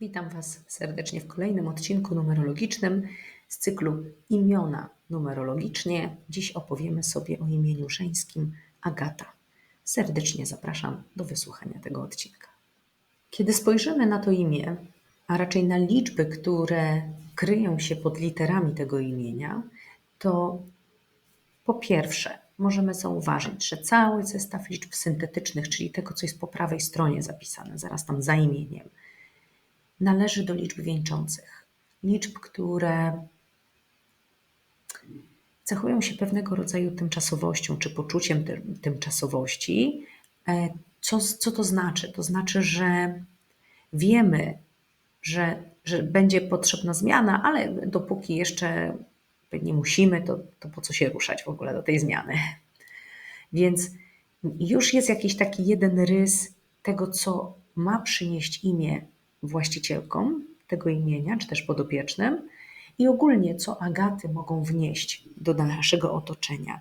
Witam Was serdecznie w kolejnym odcinku numerologicznym z cyklu Imiona numerologicznie. Dziś opowiemy sobie o imieniu żeńskim Agata. Serdecznie zapraszam do wysłuchania tego odcinka. Kiedy spojrzymy na to imię, a raczej na liczby, które kryją się pod literami tego imienia, to po pierwsze możemy zauważyć, że cały zestaw liczb syntetycznych, czyli tego, co jest po prawej stronie zapisane, zaraz tam za imieniem, należy do liczb wieńczących. Liczb, które cechują się pewnego rodzaju tymczasowością czy poczuciem tymczasowości. E, co, co to znaczy? To znaczy, że wiemy, że, że będzie potrzebna zmiana, ale dopóki jeszcze nie musimy, to, to po co się ruszać w ogóle do tej zmiany? Więc już jest jakiś taki jeden rys tego, co ma przynieść imię właścicielką tego imienia, czy też podopiecznym, i ogólnie co agaty mogą wnieść do naszego otoczenia.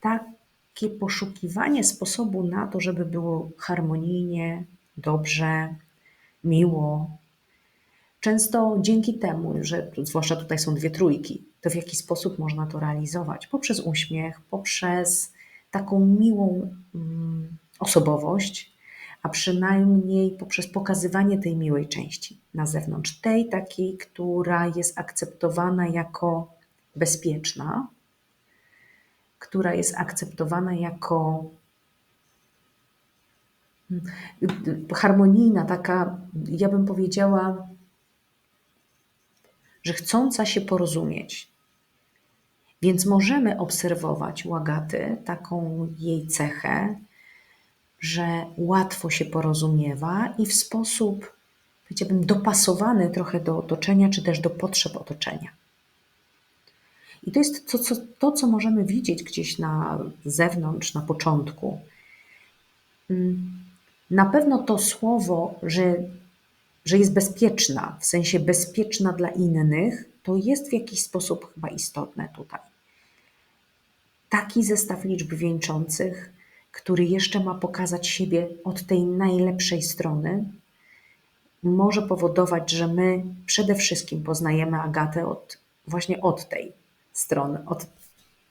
Takie poszukiwanie sposobu na to, żeby było harmonijnie, dobrze, miło. Często dzięki temu, że zwłaszcza tutaj są dwie trójki, to w jaki sposób można to realizować? Poprzez uśmiech, poprzez taką miłą mm, osobowość, a przynajmniej poprzez pokazywanie tej miłej części na zewnątrz, tej takiej, która jest akceptowana jako bezpieczna, która jest akceptowana jako hmm, harmonijna, taka, ja bym powiedziała, że chcąca się porozumieć. Więc możemy obserwować u Agaty taką jej cechę, że łatwo się porozumiewa i w sposób, powiedziałbym, dopasowany trochę do otoczenia, czy też do potrzeb otoczenia. I to jest to, co, to, co możemy widzieć gdzieś na zewnątrz, na początku. Mm, na pewno to słowo, że, że jest bezpieczna, w sensie bezpieczna dla innych, to jest w jakiś sposób chyba istotne tutaj. Taki zestaw liczb wieńczących który jeszcze ma pokazać siebie od tej najlepszej strony, może powodować, że my przede wszystkim poznajemy Agatę od, właśnie od tej strony, od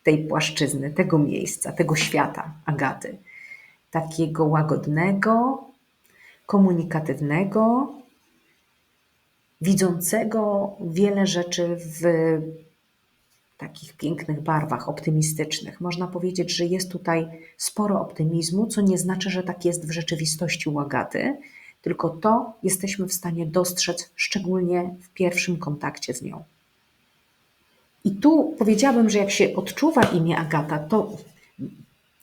tej płaszczyzny, tego miejsca, tego świata Agaty. Takiego łagodnego, komunikatywnego, widzącego wiele rzeczy w takich pięknych barwach, optymistycznych. Można powiedzieć, że jest tutaj sporo optymizmu, co nie znaczy, że tak jest w rzeczywistości u Agaty, tylko to jesteśmy w stanie dostrzec szczególnie w pierwszym kontakcie z nią. I tu powiedziałabym, że jak się odczuwa imię Agata, to,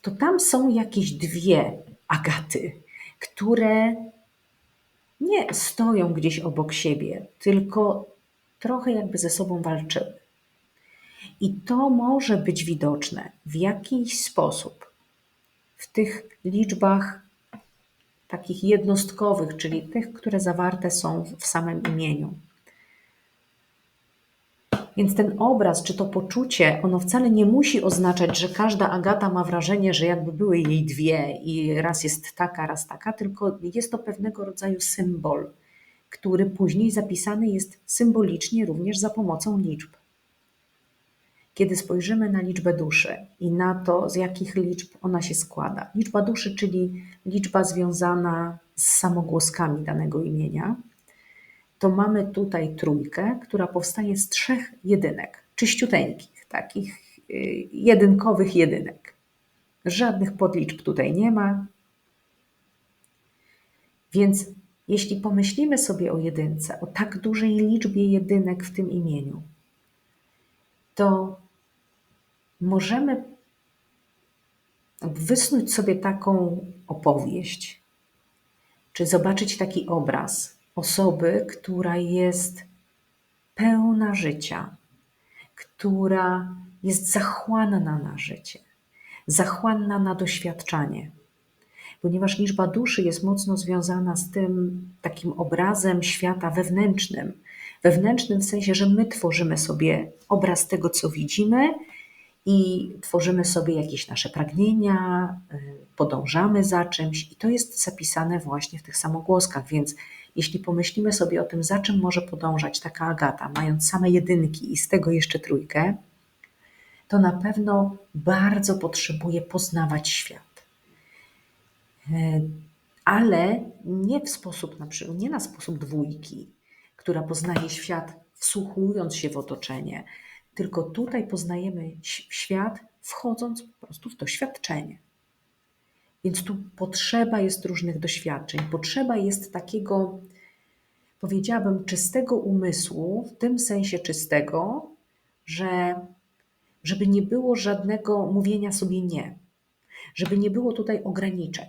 to tam są jakieś dwie Agaty, które nie stoją gdzieś obok siebie, tylko trochę jakby ze sobą walczyły. I to może być widoczne w jakiś sposób w tych liczbach takich jednostkowych, czyli tych, które zawarte są w samym imieniu. Więc ten obraz, czy to poczucie, ono wcale nie musi oznaczać, że każda Agata ma wrażenie, że jakby były jej dwie i raz jest taka, raz taka, tylko jest to pewnego rodzaju symbol, który później zapisany jest symbolicznie również za pomocą liczb. Kiedy spojrzymy na liczbę duszy i na to, z jakich liczb ona się składa. Liczba duszy, czyli liczba związana z samogłoskami danego imienia, to mamy tutaj trójkę, która powstaje z trzech jedynek, czyściuteńkich, takich y, jedynkowych jedynek. Żadnych podliczb tutaj nie ma. Więc jeśli pomyślimy sobie o jedynce, o tak dużej liczbie jedynek w tym imieniu, to możemy wysnuć sobie taką opowieść, czy zobaczyć taki obraz osoby, która jest pełna życia, która jest zachłanna na życie, zachłanna na doświadczanie. Ponieważ liczba duszy jest mocno związana z tym takim obrazem świata wewnętrznym. Wewnętrznym w sensie, że my tworzymy sobie obraz tego, co widzimy, i tworzymy sobie jakieś nasze pragnienia, y, podążamy za czymś, i to jest zapisane właśnie w tych samogłoskach. Więc jeśli pomyślimy sobie o tym, za czym może podążać taka Agata, mając same jedynki i z tego jeszcze trójkę, to na pewno bardzo potrzebuje poznawać świat. E, ale nie w sposób, na przykład, nie na sposób dwójki, która poznaje świat wsłuchując się w otoczenie, tylko tutaj poznajemy świat wchodząc po prostu w doświadczenie. Więc tu potrzeba jest różnych doświadczeń, potrzeba jest takiego, powiedziałabym, czystego umysłu, w tym sensie czystego, że żeby nie było żadnego mówienia sobie nie, żeby nie było tutaj ograniczeń.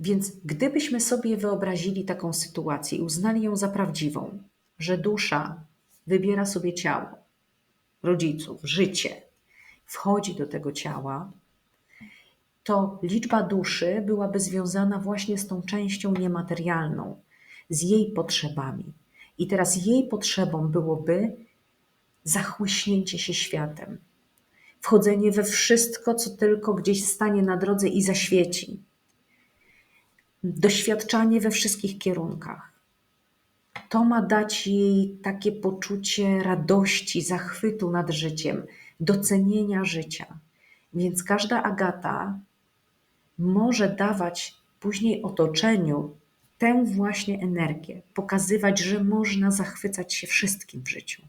Więc gdybyśmy sobie wyobrazili taką sytuację i uznali ją za prawdziwą, że dusza wybiera sobie ciało rodziców, życie, wchodzi do tego ciała, to liczba duszy byłaby związana właśnie z tą częścią niematerialną, z jej potrzebami. I teraz jej potrzebą byłoby zachłyśnięcie się światem, wchodzenie we wszystko, co tylko gdzieś stanie na drodze i zaświeci, doświadczanie we wszystkich kierunkach. To ma dać jej takie poczucie radości, zachwytu nad życiem, docenienia życia. Więc każda Agata może dawać później otoczeniu tę właśnie energię, pokazywać, że można zachwycać się wszystkim w życiu,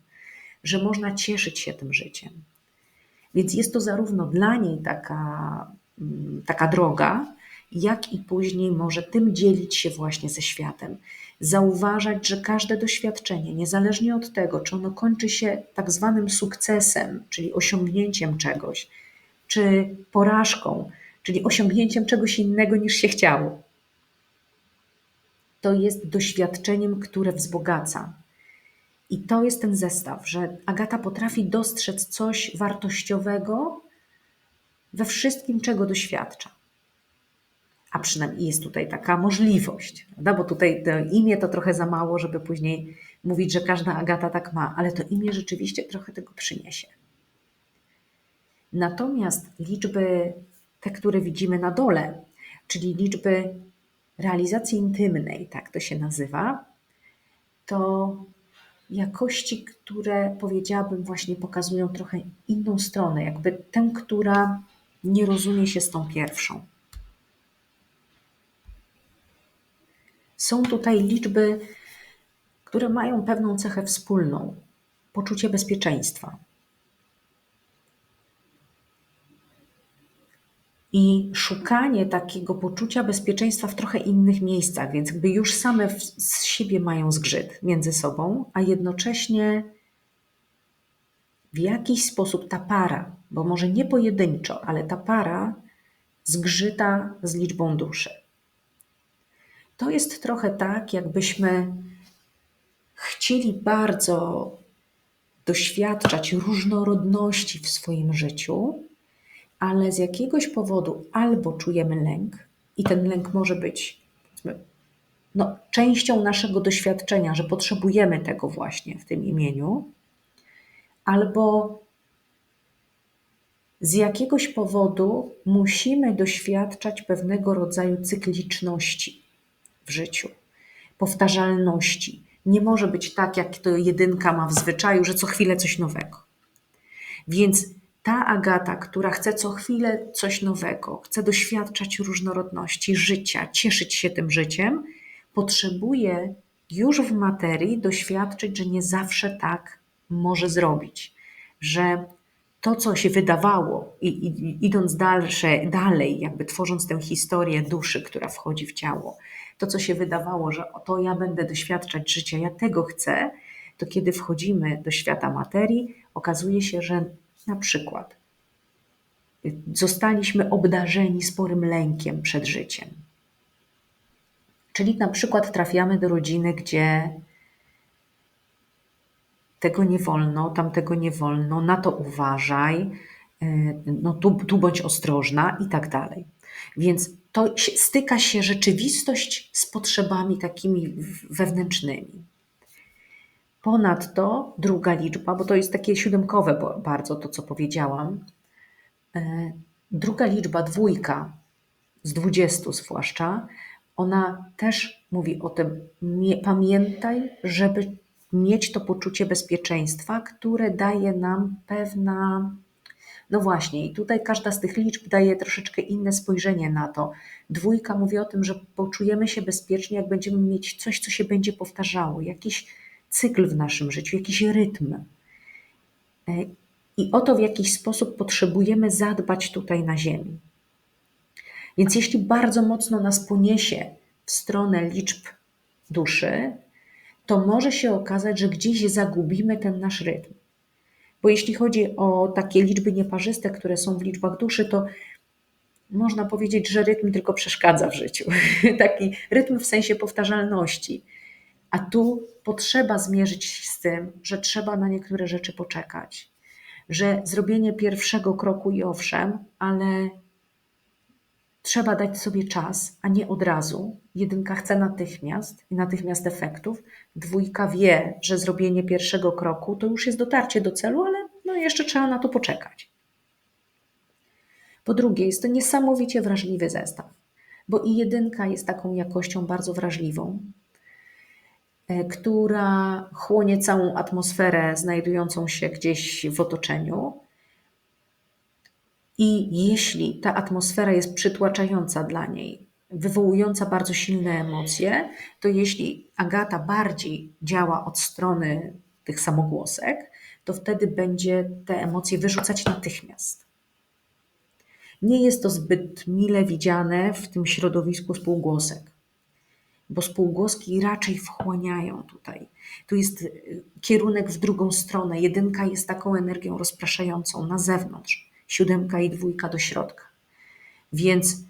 że można cieszyć się tym życiem. Więc jest to zarówno dla niej taka, mm, taka droga, jak i później może tym dzielić się właśnie ze światem. Zauważać, że każde doświadczenie, niezależnie od tego, czy ono kończy się tak zwanym sukcesem, czyli osiągnięciem czegoś, czy porażką, czyli osiągnięciem czegoś innego niż się chciało, to jest doświadczeniem, które wzbogaca. I to jest ten zestaw, że Agata potrafi dostrzec coś wartościowego we wszystkim, czego doświadcza. A przynajmniej jest tutaj taka możliwość, prawda? bo tutaj to imię to trochę za mało, żeby później mówić, że każda Agata tak ma, ale to imię rzeczywiście trochę tego przyniesie. Natomiast liczby, te, które widzimy na dole, czyli liczby realizacji intymnej, tak to się nazywa, to jakości, które powiedziałabym właśnie pokazują trochę inną stronę, jakby tę, która nie rozumie się z tą pierwszą. Są tutaj liczby, które mają pewną cechę wspólną poczucie bezpieczeństwa. i szukanie takiego poczucia bezpieczeństwa w trochę innych miejscach, więc jakby już same z siebie mają zgrzyt między sobą, a jednocześnie w jakiś sposób ta para, bo może nie pojedynczo, ale ta para zgrzyta z liczbą duszy. To jest trochę tak, jakbyśmy chcieli bardzo doświadczać różnorodności w swoim życiu, ale z jakiegoś powodu albo czujemy lęk, i ten lęk może być no, częścią naszego doświadczenia, że potrzebujemy tego właśnie w tym imieniu, albo z jakiegoś powodu musimy doświadczać pewnego rodzaju cykliczności w życiu, powtarzalności. Nie może być tak, jak to jedynka ma w zwyczaju, że co chwilę coś nowego. Więc ta Agata, która chce co chwilę coś nowego, chce doświadczać różnorodności życia, cieszyć się tym życiem, potrzebuje już w materii doświadczyć, że nie zawsze tak może zrobić, że to, co się wydawało, i, i, idąc dalsze, dalej, jakby tworząc tę historię duszy, która wchodzi w ciało, to, co się wydawało, że to ja będę doświadczać życia, ja tego chcę, to kiedy wchodzimy do świata materii, okazuje się, że na przykład zostaliśmy obdarzeni sporym lękiem przed życiem. Czyli na przykład trafiamy do rodziny, gdzie tego nie wolno, tamtego nie wolno, na to uważaj, e, no tu, tu bądź ostrożna i tak dalej. Więc to styka się rzeczywistość z potrzebami takimi wewnętrznymi. Ponadto druga liczba, bo to jest takie siódemkowe bardzo to, co powiedziałam. E, druga liczba, dwójka, z 20 zwłaszcza, ona też mówi o tym, nie, pamiętaj, żeby mieć to poczucie bezpieczeństwa, które daje nam pewna. No właśnie, i tutaj każda z tych liczb daje troszeczkę inne spojrzenie na to. Dwójka mówi o tym, że poczujemy się bezpiecznie, jak będziemy mieć coś, co się będzie powtarzało, jakiś cykl w naszym życiu, jakiś rytm. E, I o to, w jakiś sposób potrzebujemy zadbać tutaj na Ziemi. Więc jeśli bardzo mocno nas poniesie w stronę liczb duszy, to może się okazać, że gdzieś zagubimy ten nasz rytm. Bo jeśli chodzi o takie liczby nieparzyste, które są w liczbach duszy, to można powiedzieć, że rytm tylko przeszkadza w życiu. Taki rytm w sensie powtarzalności. A tu potrzeba zmierzyć się z tym, że trzeba na niektóre rzeczy poczekać. Że zrobienie pierwszego kroku i owszem, ale trzeba dać sobie czas, a nie od razu. Jedynka chce natychmiast i natychmiast efektów. Dwójka wie, że zrobienie pierwszego kroku to już jest dotarcie do celu, ale no jeszcze trzeba na to poczekać. Po drugie, jest to niesamowicie wrażliwy zestaw, bo i jedynka jest taką jakością bardzo wrażliwą, e, która chłonie całą atmosferę znajdującą się gdzieś w otoczeniu, i jeśli ta atmosfera jest przytłaczająca dla niej, wywołująca bardzo silne emocje, to jeśli Agata bardziej działa od strony tych samogłosek, to wtedy będzie te emocje wyrzucać natychmiast. Nie jest to zbyt mile widziane w tym środowisku spółgłosek, bo spółgłoski raczej wchłaniają tutaj. Tu jest y, kierunek w drugą stronę. Jedynka jest taką energią rozpraszającą na zewnątrz siódemka i dwójka do środka. Więc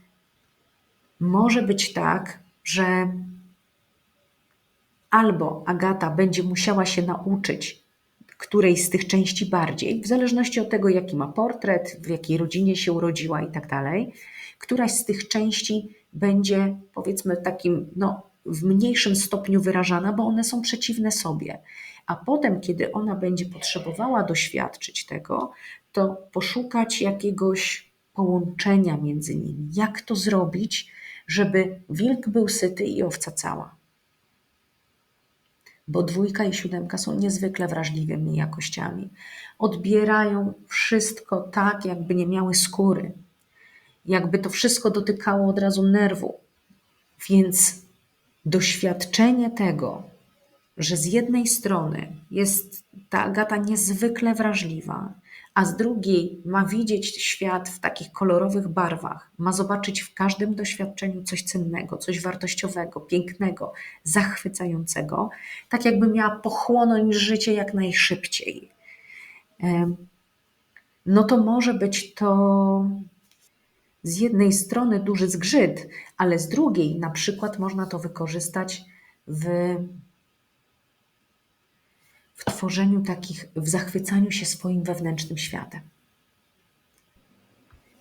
może być tak, że albo Agata będzie musiała się nauczyć której z tych części bardziej, w zależności od tego, jaki ma portret, w jakiej rodzinie się urodziła i tak dalej, któraś z tych części będzie powiedzmy takim, no, w mniejszym stopniu wyrażana, bo one są przeciwne sobie. A potem, kiedy ona będzie potrzebowała doświadczyć tego, to poszukać jakiegoś połączenia między nimi. Jak to zrobić, żeby wilk był syty i owca cała? Bo dwójka i siódemka są niezwykle wrażliwymi jakościami. Odbierają wszystko tak, jakby nie miały skóry, jakby to wszystko dotykało od razu nerwu. Więc doświadczenie tego, że z jednej strony jest ta Agata niezwykle wrażliwa, a z drugiej ma widzieć świat w takich kolorowych barwach, ma zobaczyć w każdym doświadczeniu coś cennego, coś wartościowego, pięknego, zachwycającego, tak jakby miała pochłonąć życie jak najszybciej. No to może być to z jednej strony duży zgrzyt, ale z drugiej na przykład można to wykorzystać w w tworzeniu takich, w zachwycaniu się swoim wewnętrznym światem.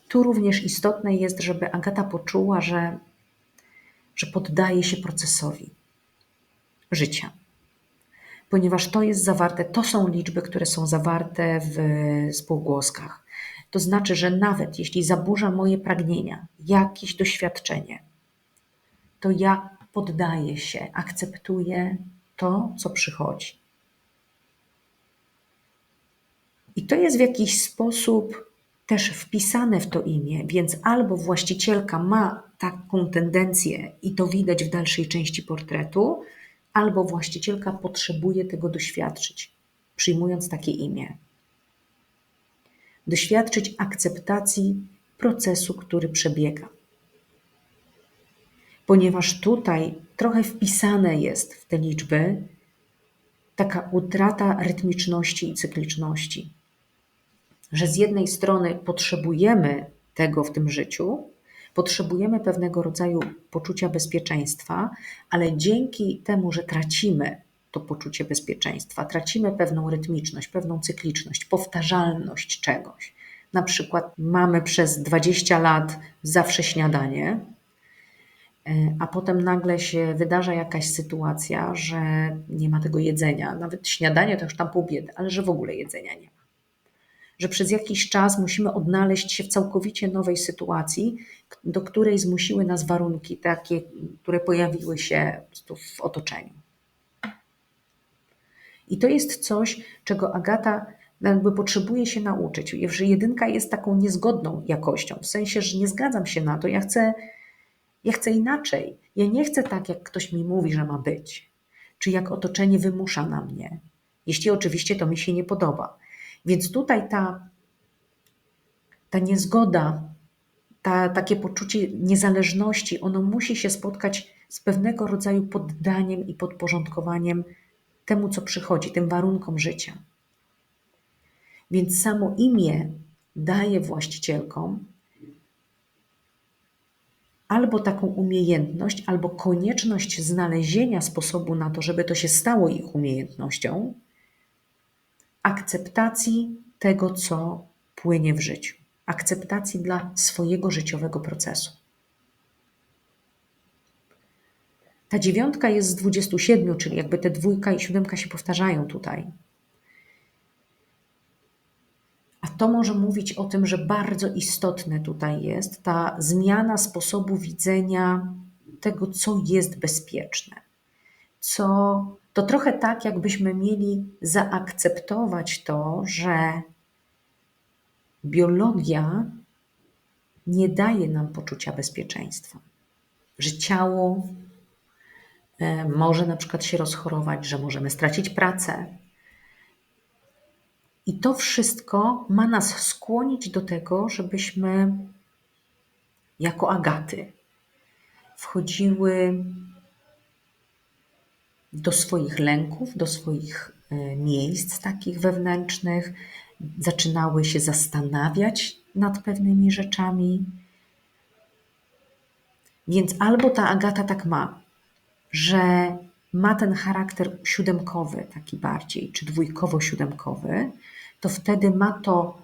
Tu również istotne jest, żeby Agata poczuła, że, że poddaje się procesowi życia. Ponieważ to jest zawarte, to są liczby, które są zawarte w spółgłoskach. To znaczy, że nawet jeśli zaburza moje pragnienia, jakieś doświadczenie, to ja poddaję się, akceptuję to, co przychodzi. I to jest w jakiś sposób też wpisane w to imię, więc albo właścicielka ma taką tendencję i to widać w dalszej części portretu, albo właścicielka potrzebuje tego doświadczyć, przyjmując takie imię. Doświadczyć akceptacji procesu, który przebiega. Ponieważ tutaj trochę wpisane jest w te liczby taka utrata rytmiczności i cykliczności że z jednej strony potrzebujemy tego w tym życiu, potrzebujemy pewnego rodzaju poczucia bezpieczeństwa, ale dzięki temu, że tracimy to poczucie bezpieczeństwa, tracimy pewną rytmiczność, pewną cykliczność, powtarzalność czegoś. Na przykład mamy przez 20 lat zawsze śniadanie, a potem nagle się wydarza jakaś sytuacja, że nie ma tego jedzenia. Nawet śniadanie to już tam pół biedy, ale że w ogóle jedzenia nie ma. Że przez jakiś czas musimy odnaleźć się w całkowicie nowej sytuacji, do której zmusiły nas warunki takie, które pojawiły się w otoczeniu. I to jest coś, czego Agata jakby potrzebuje się nauczyć, że jedynka jest taką niezgodną jakością, w sensie, że nie zgadzam się na to, ja chcę, ja chcę inaczej. Ja nie chcę tak, jak ktoś mi mówi, że ma być, czy jak otoczenie wymusza na mnie, jeśli oczywiście to mi się nie podoba. Więc tutaj ta, ta niezgoda, ta, takie poczucie niezależności, ono musi się spotkać z pewnego rodzaju poddaniem i podporządkowaniem temu, co przychodzi, tym warunkom życia. Więc samo imię daje właścicielkom albo taką umiejętność, albo konieczność znalezienia sposobu na to, żeby to się stało ich umiejętnością, akceptacji tego, co płynie w życiu, akceptacji dla swojego życiowego procesu. Ta dziewiątka jest z 27, czyli jakby te dwójka i siódemka się powtarzają tutaj. A to może mówić o tym, że bardzo istotne tutaj jest ta zmiana sposobu widzenia tego, co jest bezpieczne. Co to trochę tak, jakbyśmy mieli zaakceptować to, że biologia nie daje nam poczucia bezpieczeństwa, że ciało e, może na przykład się rozchorować, że możemy stracić pracę, i to wszystko ma nas skłonić do tego, żebyśmy jako agaty wchodziły do swoich lęków, do swoich e, miejsc takich wewnętrznych, zaczynały się zastanawiać nad pewnymi rzeczami. Więc albo ta Agata tak ma, że ma ten charakter siódemkowy, taki bardziej, czy dwójkowo-siódemkowy, to wtedy ma to,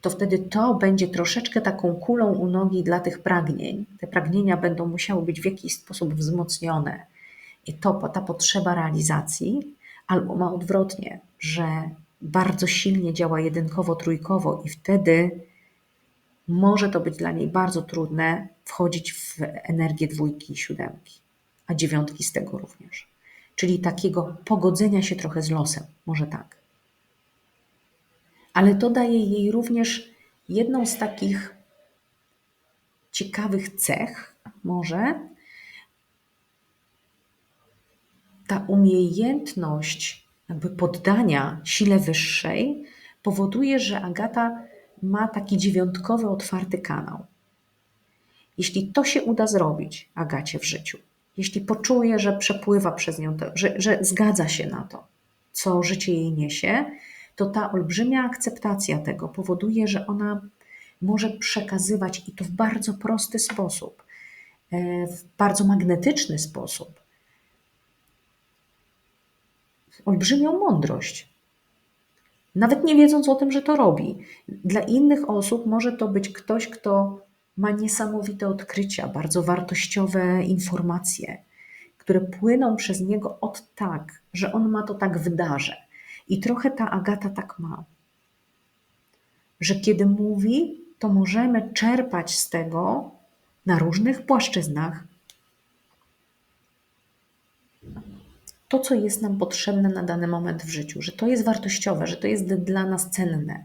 to wtedy to będzie troszeczkę taką kulą u nogi dla tych pragnień. Te pragnienia będą musiały być w jakiś sposób wzmocnione. I to ta potrzeba realizacji, albo ma odwrotnie, że bardzo silnie działa jedynkowo-trójkowo i wtedy może to być dla niej bardzo trudne wchodzić w energię dwójki i siódemki, a dziewiątki z tego również. Czyli takiego pogodzenia się trochę z losem, może tak ale to daje jej również jedną z takich ciekawych cech, może ta umiejętność jakby poddania sile wyższej powoduje, że Agata ma taki dziewiątkowy, otwarty kanał. Jeśli to się uda zrobić Agacie w życiu, jeśli poczuje, że przepływa przez nią, to, że, że zgadza się na to, co życie jej niesie, to ta olbrzymia akceptacja tego powoduje, że ona może przekazywać i to w bardzo prosty sposób, e, w bardzo magnetyczny sposób, olbrzymią mądrość. Nawet nie wiedząc o tym, że to robi. Dla innych osób może to być ktoś, kto ma niesamowite odkrycia, bardzo wartościowe informacje, które płyną przez niego od tak, że on ma to tak w darze. I trochę ta Agata tak ma, że kiedy mówi, to możemy czerpać z tego na różnych płaszczyznach to, co jest nam potrzebne na dany moment w życiu, że to jest wartościowe, że to jest dla nas cenne.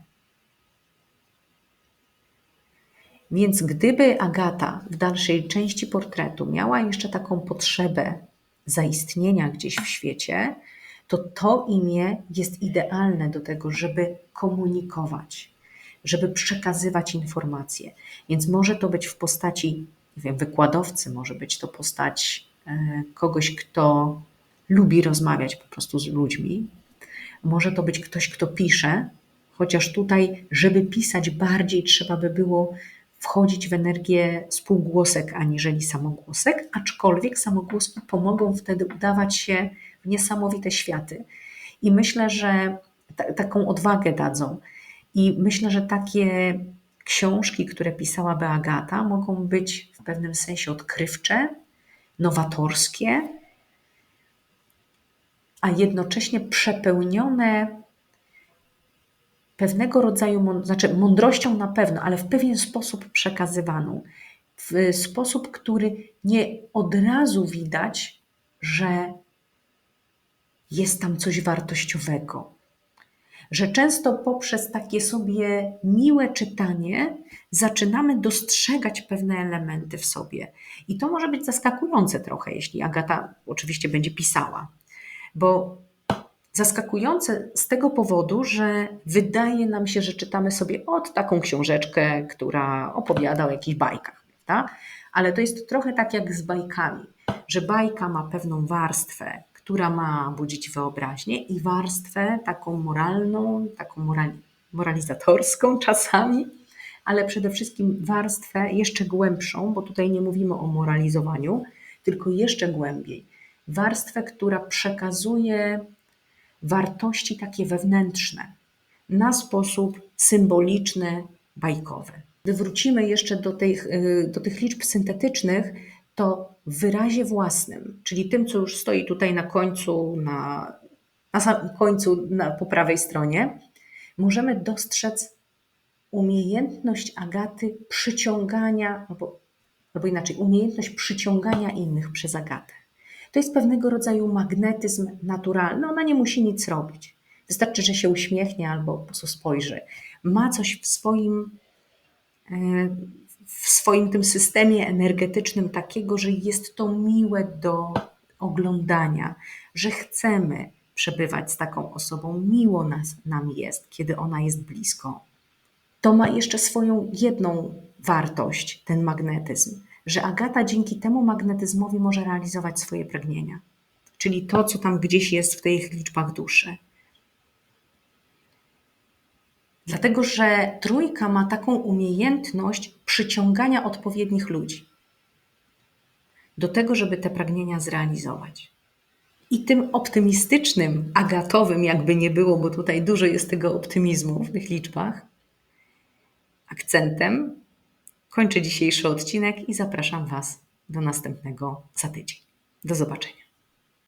Więc gdyby Agata w dalszej części portretu miała jeszcze taką potrzebę zaistnienia gdzieś w świecie, to to imię jest idealne do tego, żeby komunikować, żeby przekazywać informacje. Więc może to być w postaci nie wiem, wykładowcy, może być to postać e, kogoś, kto lubi rozmawiać po prostu z ludźmi. Może to być ktoś, kto pisze, chociaż tutaj, żeby pisać bardziej, trzeba by było wchodzić w energię spółgłosek aniżeli samogłosek, aczkolwiek samogłoski pomogą wtedy udawać się w niesamowite światy. I myślę, że taką odwagę dadzą. I myślę, że takie książki, które pisała Beagata, mogą być w pewnym sensie odkrywcze, nowatorskie, a jednocześnie przepełnione pewnego rodzaju, znaczy mądrością na pewno, ale w pewien sposób przekazywaną. W sposób, który nie od razu widać, że jest tam coś wartościowego. Że często poprzez takie sobie miłe czytanie zaczynamy dostrzegać pewne elementy w sobie. I to może być zaskakujące trochę, jeśli Agata oczywiście będzie pisała. Bo zaskakujące z tego powodu, że wydaje nam się, że czytamy sobie od taką książeczkę, która opowiada o jakichś bajkach, prawda? Ale to jest trochę tak jak z bajkami, że bajka ma pewną warstwę, która ma budzić wyobraźnię i warstwę taką moralną, taką morali- moralizatorską czasami, ale przede wszystkim warstwę jeszcze głębszą, bo tutaj nie mówimy o moralizowaniu, tylko jeszcze głębiej. Warstwę, która przekazuje wartości takie wewnętrzne na sposób symboliczny, bajkowy. Gdy wrócimy jeszcze do tych, do tych liczb syntetycznych, to w wyrazie własnym, czyli tym, co już stoi tutaj na końcu, na, na samym końcu, na, po prawej stronie, możemy dostrzec umiejętność Agaty przyciągania, albo, albo inaczej, umiejętność przyciągania innych przez Agatę. To jest pewnego rodzaju magnetyzm naturalny. Ona nie musi nic robić. Wystarczy, że się uśmiechnie albo po prostu spojrzy. Ma coś w swoim, e, w swoim tym systemie energetycznym takiego, że jest to miłe do oglądania, że chcemy przebywać z taką osobą. Miło nas, nam jest, kiedy ona jest blisko. To ma jeszcze swoją jedną wartość, ten magnetyzm że Agata dzięki temu magnetyzmowi może realizować swoje pragnienia, czyli to, co tam gdzieś jest w tych liczbach duszy. Dlatego, że trójka ma taką umiejętność przyciągania odpowiednich ludzi do tego, żeby te pragnienia zrealizować. I tym optymistycznym, agatowym, jakby nie było, bo tutaj dużo jest tego optymizmu w tych liczbach, akcentem Kończę dzisiejszy odcinek i zapraszam Was do następnego za tydzień. Do zobaczenia.